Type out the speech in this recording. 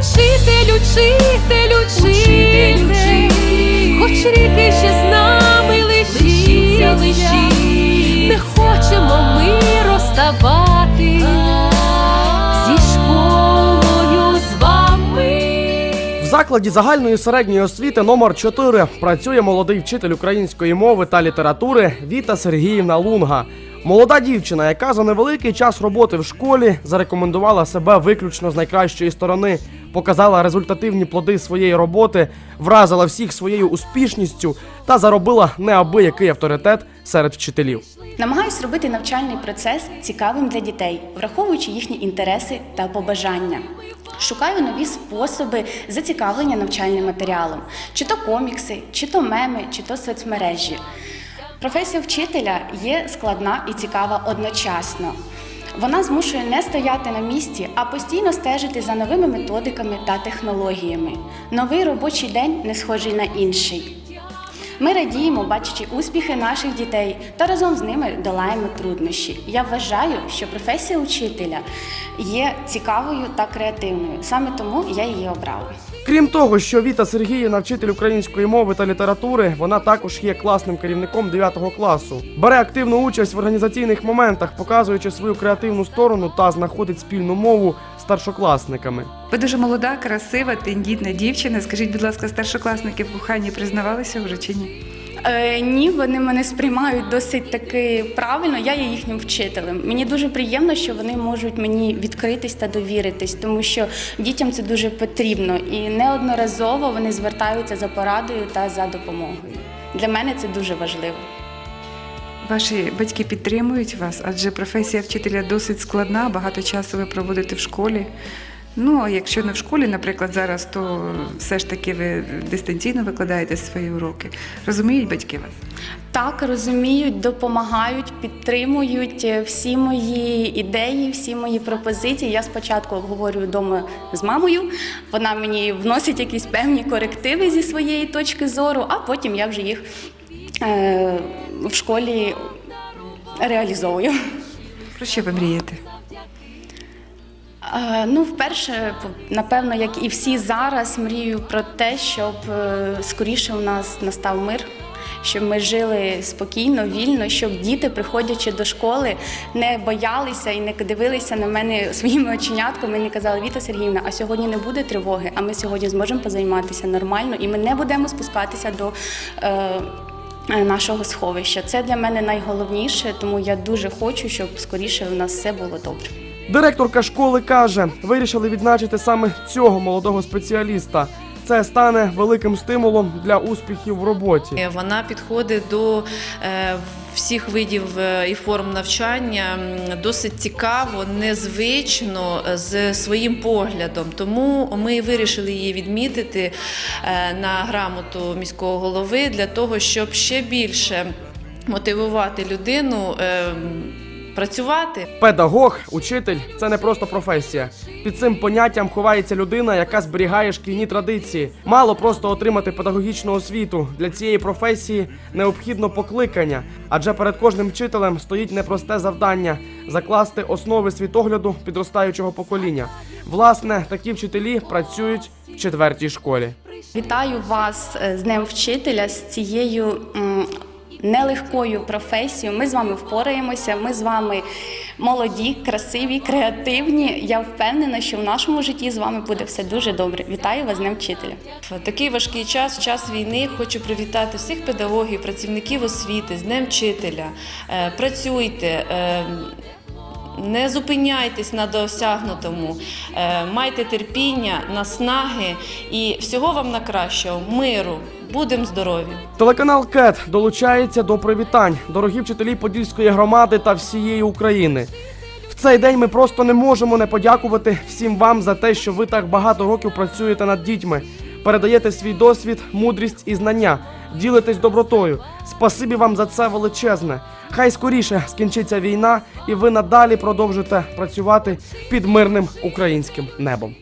Учитель, учитель, учитель, хоч ріки ще з нами лишіться, лишіть, не хочемо ми розставати зі школою з вами. В закладі загальної середньої освіти номер 4 працює молодий вчитель української мови та літератури Віта Сергіївна Лунга. Молода дівчина, яка за невеликий час роботи в школі зарекомендувала себе виключно з найкращої сторони, показала результативні плоди своєї роботи, вразила всіх своєю успішністю та заробила неабиякий авторитет серед вчителів. Намагаюсь робити навчальний процес цікавим для дітей, враховуючи їхні інтереси та побажання. Шукаю нові способи зацікавлення навчальним матеріалом, чи то комікси, чи то меми, чи то соцмережі. Професія вчителя є складна і цікава одночасно. Вона змушує не стояти на місці, а постійно стежити за новими методиками та технологіями. Новий робочий день не схожий на інший. Ми радіємо, бачачи успіхи наших дітей та разом з ними долаємо труднощі. Я вважаю, що професія учителя є цікавою та креативною. Саме тому я її обрала. Крім того, що Віта Сергіївна вчитель української мови та літератури, вона також є класним керівником 9 класу. Бере активну участь в організаційних моментах, показуючи свою креативну сторону та знаходить спільну мову з старшокласниками. Ви дуже молода, красива, тендітна дівчина. Скажіть, будь ласка, старшокласники в коханні признавалися вже чи ні? Е, ні, вони мене сприймають досить таки правильно. Я є їхнім вчителем. Мені дуже приємно, що вони можуть мені відкритись та довіритись, тому що дітям це дуже потрібно, і неодноразово вони звертаються за порадою та за допомогою. Для мене це дуже важливо. Ваші батьки підтримують вас, адже професія вчителя досить складна, багато часу ви проводите в школі. Ну, а якщо не в школі, наприклад, зараз, то все ж таки ви дистанційно викладаєте свої уроки. Розуміють батьки вас? Так, розуміють, допомагають, підтримують е, всі мої ідеї, всі мої пропозиції. Я спочатку обговорюю вдома з мамою. Вона мені вносить якісь певні корективи зі своєї точки зору, а потім я вже їх е, в школі реалізовую. Про що ви мрієте? Е, Ну, вперше, напевно, як і всі зараз, мрію про те, щоб е, скоріше у нас настав мир, щоб ми жили спокійно, вільно, щоб діти, приходячи до школи, не боялися і не дивилися на мене своїми оченятками і не казали, Віта Сергіївна, а сьогодні не буде тривоги, а ми сьогодні зможемо позайматися нормально, і ми не будемо спускатися до. Е, е, Нашого сховища це для мене найголовніше, тому я дуже хочу, щоб скоріше у нас все було добре. Директорка школи каже, вирішили відзначити саме цього молодого спеціаліста. Це стане великим стимулом для успіхів в роботі. Е, Вона підходить до е, всіх видів е, і форм навчання досить цікаво, незвично з своїм поглядом. Тому ми вирішили її відмітити на грамоту міського голови для того, щоб ще більше мотивувати людину. Працювати Педагог, учитель це не просто професія. Під цим поняттям ховається людина, яка зберігає шкільні традиції. Мало просто отримати педагогічну освіту. Для цієї професії необхідно покликання, адже перед кожним вчителем стоїть непросте завдання закласти основи світогляду підростаючого покоління. Власне, такі вчителі працюють в четвертій школі. Вітаю вас е, з Днем вчителя з цією нелегкою професією. Ми з вами впораємося. Ми з вами молоді, красиві, креативні. Я впевнена, що в нашому житті з вами буде все дуже добре. Вітаю вас Днем вчителя. Такий важкий час, час війни, хочу привітати всіх педагогів, працівників освіти з Днем вчителя. Е, Працюйте. Не зупиняйтесь на досягнутому, е, майте терпіння, наснаги і всього вам на кращого, миру, будемо здорові! Телеканал КЕТ долучається до привітань, дорогі вчителі Подільської громади та всієї України. В цей день ми просто не можемо не подякувати всім вам за те, що ви так багато років працюєте над дітьми, передаєте свій досвід, мудрість і знання, ділитесь добротою. Спасибі вам за це величезне. Хай скоріше скінчиться війна, і ви надалі продовжите працювати під мирним українським небом.